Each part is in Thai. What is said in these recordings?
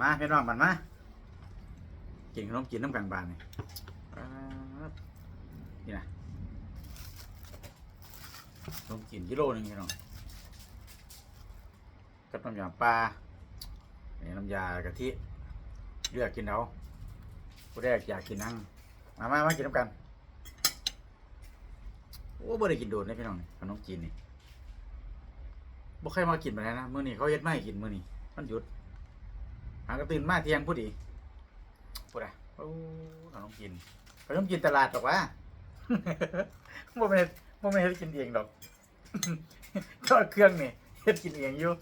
มาพี่น้องมันมากินขนมกินน้ำกลางบานนี่นี่นะขนมกินกิโลหนึงพี่น้องกับน้ำยาปลานี่น้ำยากะทิเลือกกินเอาผู้แรกอยากกินนั่งมามามากินน้ำกันโอ้บ่ได้กินโดนนะพี่น้องนี่ขนมจีนนี่บ่ใครมากินไปแล้วนะมื้อนี้เขาเฮ็ดมาให้กินมื้อนี้มันหยุด หากระตื่นมาเที่ยงผู้ดีผู้ใดโอ้ขนมกินขนมกินตลาดหรอกวะบ่แม่นบ่แม่นเฮ็ดกินเองดอกทอดเครื่องนี่เฮ็ดกินเองอยู่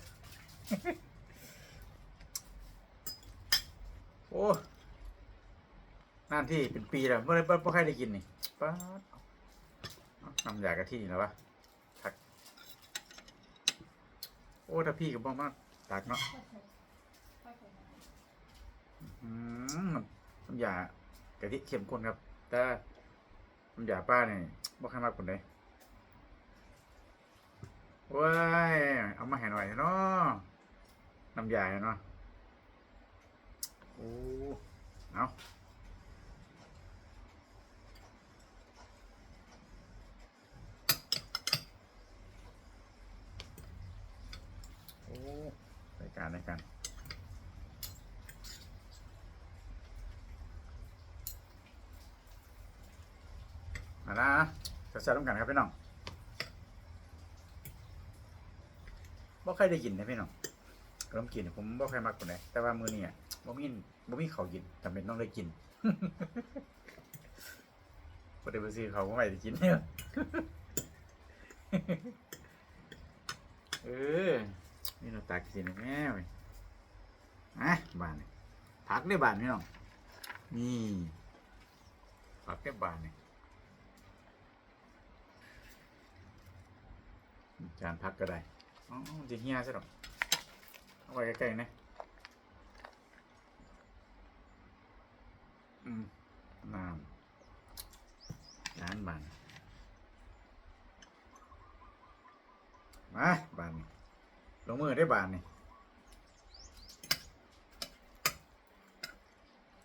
โอ้นานที่เป็นปีแล้วบ่ได้บ่บ่ใครได้กินนี่ป๊าดน้ำยากะทินี่แล้ววะทัก โอ้ถ้าพี่ก็บ่มากตักเนาะ น้ำยากะทิเข้มข้นครับ แต่น้ำยาป้าเนี่ยบ่ค่อยมากคนใดว้ายเอามาให้หน่อยเนาะน้ำยาเนาะโอ้เอาโอ้รายการรายการ มาละจะแซ่บต้องกันครับพี่น้องบ่ใครได้กินนะพี่น้องขนมกินผมบ่ใครมากคนใดแต่ว่ามือนี้อะบ่มีบ่มีเขากินจำเป็นต้องได้กินบ่ได้ไปซื้อเขาวบ่ไปได้กินเนี่ยเออนี่เราตักสินแม่เว้ยมาบ้านผักได้บานพี่น้องนี่ผักได้บานนี่ จานพักก็ได้อ๋อจะเฮียซะหรอเอาไว้ใกล้ๆนะอืมน้ำจานบานมาบานนี่ลงมือได้บานนี่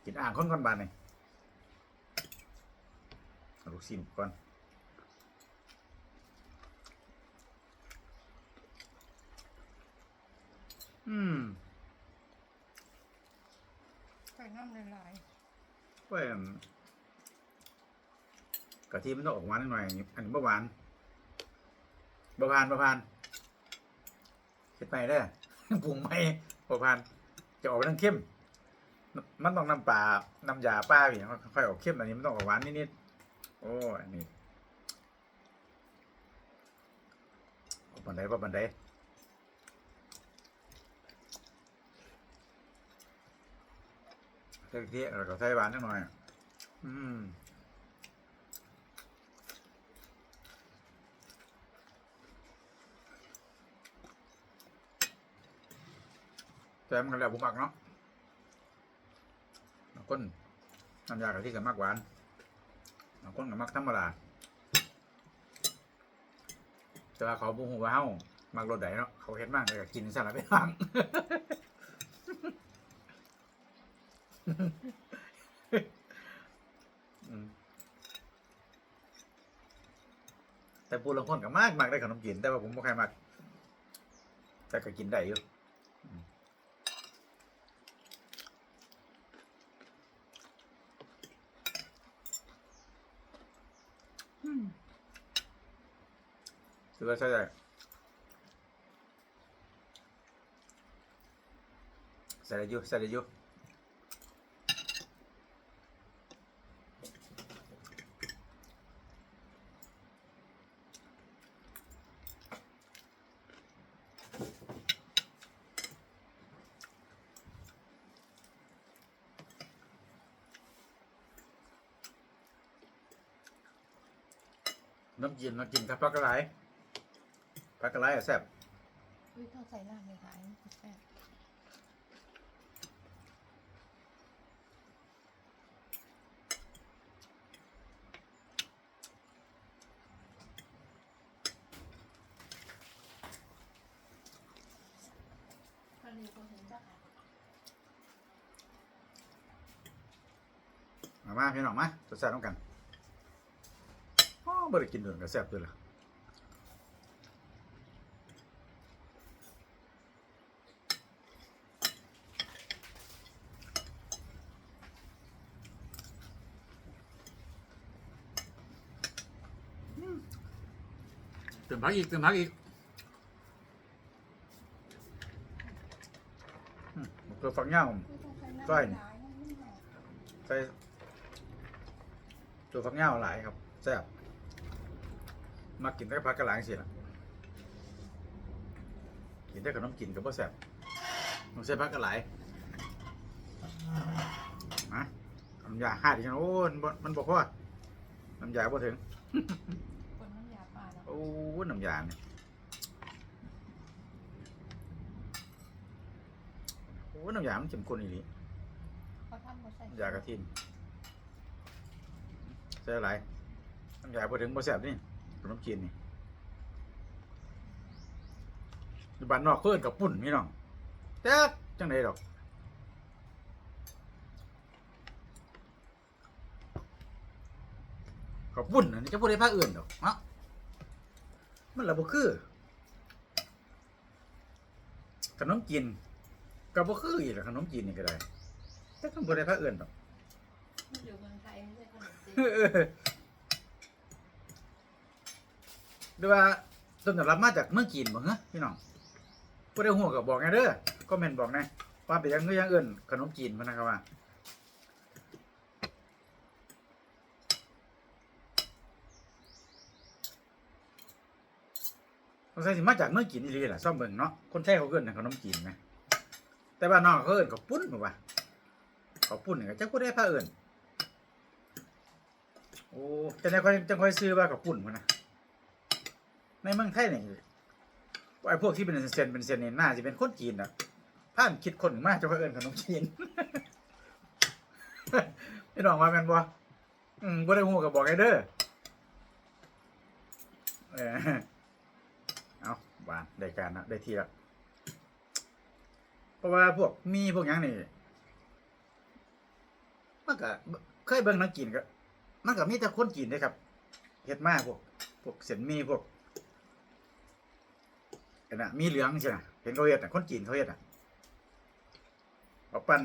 กินอ่างคนก่อนบานนี่ลูกชิ้นก่อน อืมใส่น้ำหลายเว้ยกะทิมันต้องออกหวานหน่อยอันนี้อันนี้บ่หวานบ่ผ่านบ่ผ่านเฮ็ดไปเด้อปรุงไม่บ่ผ่านจะออกไปทางเข้ม มันต้องน้ำปลาน้ำยาปลาพี่ค่อยๆออกเข้มอันนี้มันต้องออกหวานนิดๆโอ้อันนี้บ่บันไดบ่บันได เท่าที่แล้วก็ใส่หวานนิดหน่อย อืมแต่มันก็แล้วบุมักเนาะบางคนน้ำยากะทิกับมากหวานบางคนกับมักธรรมดาแต่ว่าเขาบุ้งหูว่าเฮามักรสใดเนาะเขาเฮ็ดมากเลยกินสลับไปบ้าง แต่ปูลางคนก็มากมากได้ขนมกิน แต่ว่าผมไม่ค่อยมาก แต่ก็กินได้อยู่อืมถือว่าใช่ได้ใส่ได้อยู่ใส่ได้อยู่ น้ำเย็นน้ำกินครับปลากระไรปลากระไรอะแซ่บอุ้ยต้องใส่ลาบเลยค่ะอันแซ่บทะเลก็เห็นจ้ะค่ะมามพี่น้องมาสซ่บต้องกัน บ่ได้กินโดนก็แซ่บด้วยล่ะเติมพักอีกเติมพักอีกอืมเกิดฝักเหย้าใส่ใส่ตัวฝักเหย้าหลายครับแซ่บ มากินได้พักกระหลายสิล่ะกินได้ขนมกินกับบ่แซ่บต้องใส่พักกระหลายมาน้ำยาห้าดิฉันโอ้ยมันบ่มันบอกว่าน้ำยาบ่ถึงคนน้ำยาปลาแล้วโอ้ยน้ำยาเนี่ยโอ้ยน้ำยามันเข้มข้นอีหลีเขาทำเขาใส่น้ำยากระทินใส่อะไรน้ำยาบ่ถึงบ่แซ่บนี่ ขนมจีนนี่อยู่บ้านนอกเพิ่นกับปุ่นพี่น้องแจ๊กจังไดดอกกับปุ่นอันนี้จะบ่ได้ภาคอื่นดอกเนาะมันละบ่คือขนมจีนก็บ่คืออีกล่ะขนมจีนนี่ก็ได้แต่ก็บ่ได้ภาคอื่นดอกมันอยู่เมืองไทยไม่ใช่ขนมจีน เออ หรือว่าต้นตำรับมาจากเมืองจีนบ่ฮะพี่น้องผู้ใดฮู้ก็บอกไงเด้อคอมเมนต์บอกนะว่าเป็นยังคือยังเอิ้นขนมจีนมันะครับว่าสงสัยสิมาจากเมืองจีนอีหลีล่ะซ่อมเบิ่งเนาะคนไทยเขาเอิ้นขนมจีนนะแต่บ้านนอกเขาเอิ้นข้าปุ้นบ่ว่าข้าปุ้นเนี่ก็จักผู้ใดพาเอินโอ้จะได้ค่อยจะคอยซื้อว่ากับปุ่นมันนะ ในเมืองไทยเนี่ยไอ้พวกที่เป็นเซนเป็นเซนเนี่ยน่าจะเป็นคนจีนนะผ่านคิดคนมากจะค่อยเอินขนมจีนไม่ลองมาแมนบ่อืมบ่ได้หูกับบอกไงเด้อเออเอาบานได้การนะได้ทีละเพราะว่าพวกมีพวกหยังนี่มันก็เคยเบิ่งนักกินก็มันก็มีแต่คนจีนเด้ครับเฮ็ดมากพวก พวกเส้นมีพวก อันนะมีเหลืองใช่ไหมเห็นเขาเฮ็ดน่ะคนจีนเขาเฮ็ดอะเอาปั้น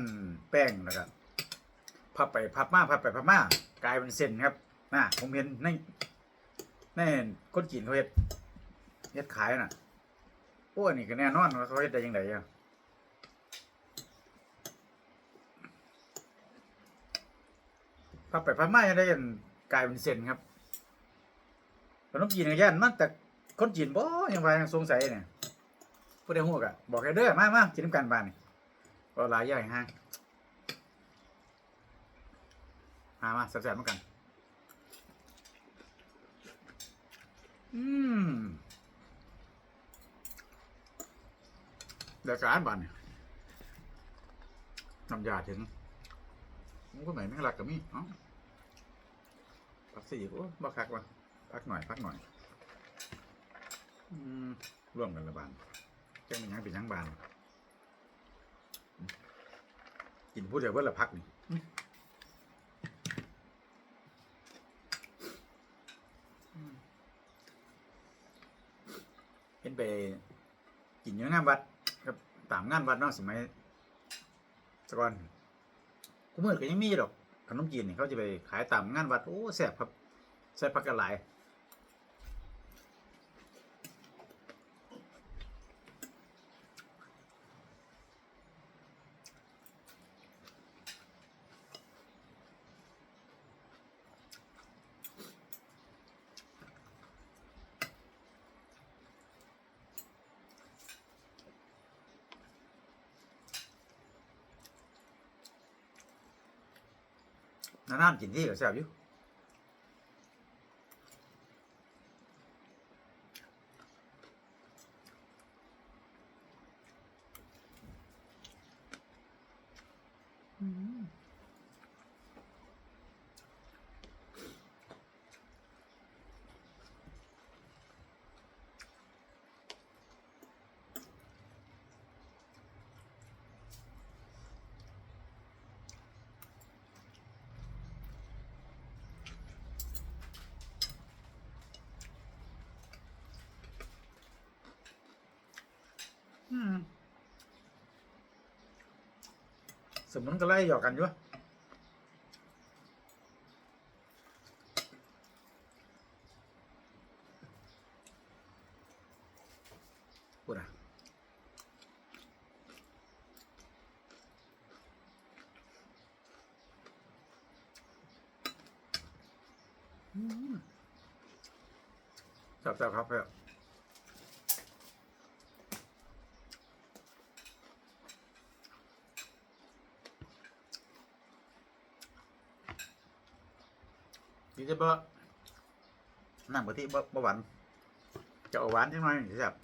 แป้งแล้วก็พับไปพับมาพับไปพับมากลายเป็นเส้นครับน่ะผมเห็นในในคนจีนเขาเฮ็ดเฮ็ดขายน่ะโอ้นนี้ก็แน่นอนว่าเขาเฮ็ดได้ยังไงอะพับไปพับมาจะได้กลายเป็นเส้นครับขนมจีนกับย่านมันแต่คนจีนบ่ยังว่ายังสงสัยเนี่ย ผู้ใดฮู้ก็บอกให้เด้อมามากินน้ำกันบ้านนี่ก็หลายอย่างฮะมามาแซ่บๆเมือกัน อืมเดี๋ยวการบ้านนี่น้ำยาถึงมันก็ไหนไม่หลักกับมีเอ้าปักสีโอ้บ่คักว่ะพักหน่อยพักหน่อย อืมร่วมกันละบาน จังเป็นหยังเป็นหยังบานกินผู้เดียวเว่าละพักนี่เห็นไปกินอยู่งานวัดกับตามงานวัดเนาะสมัยแตะกอนกูเมื่อก็ยังมีอยู่ดอกขนมจีนนี่เขาจะไปขายตามงานวัดโอ้แซ่บครับใส่ผักกระหลาย นานๆกินที่ก็แซ่บอยู่ อ สมุนก็ไล่หยอกกันอยู่พูดอะจับจับครับแบบนี่ จะบ่นั่งปกติบ่บ่หวานจะเอาหวานจังหน่อยสิครับ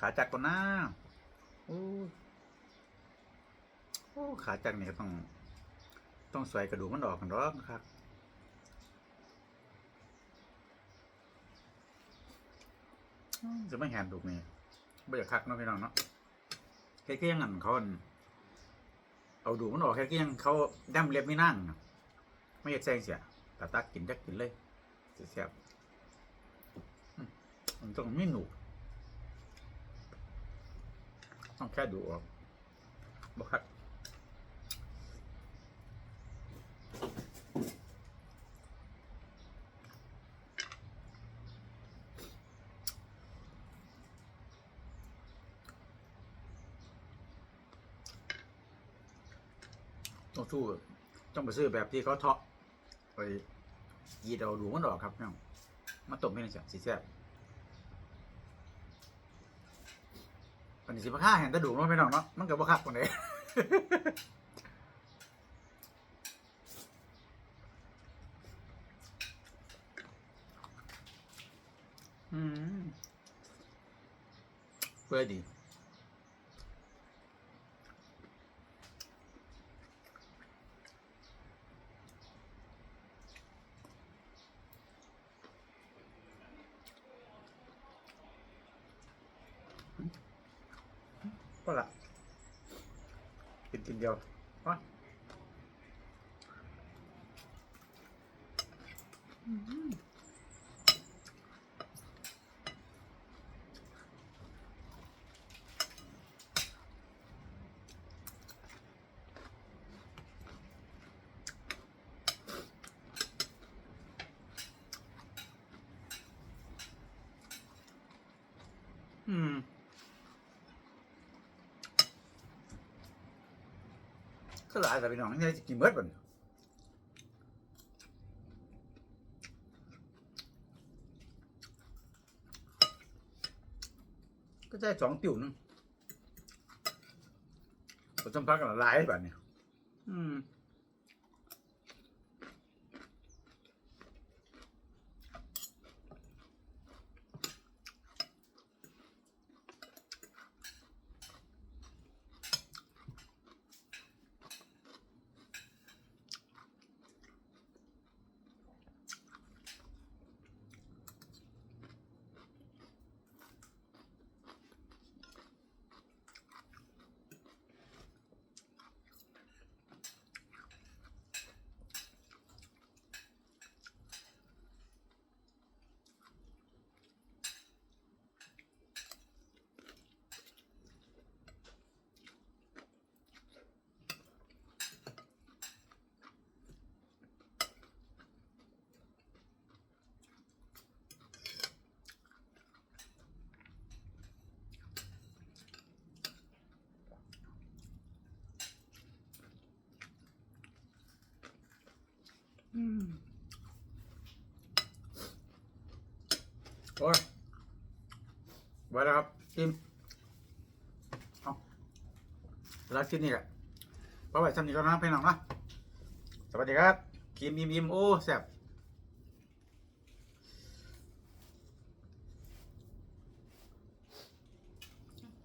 ขาจักก่อนนะโอ้โอ้ขาจักเนี่ก็ต้อง ต้องสวยกระดูกมันออกกันหรอกครับจะไม่แหนดูกนี่ไม่อยากคักเนาะพี่น้องเนาะแค่เกี้ยงอันเขาอั่น เอาดูมันออกแค่กี้ยงเขาดั้มเล็บไม่นั่ง ไม่แซงเสียตาตักกินจักกินเลยเสียบมันต้องไม่หนุกต้องแค่ดูออกบ่คับ องสู้ต้องไปซื้อแบบที่เขาเทาะไปยีดเอาดูมันออกครับพี่น้องมาต้มให้หน่อยสิแซ่บอันนี้สิบค่าเห็นตะดูเนาะพี่น้องเนาะมันก็บ่คักคนใดอืมเพื่อดี ก็ละกินกินเดียววะอืม ก็หลายแต่พี่น้องนี่จะกินเบิดบ่นก็ได้สองติ๋วหนึงผสมพักกันหลายแบบนี้อืม โอ้ยไว้แล้วครับกินเอาแล้วกินนี่แหละเพราะว่าทำนี่ก็น้ำไปหน่อยนะสวัสดีครับกิมอิ่มอิ่มโอ้แซ่บ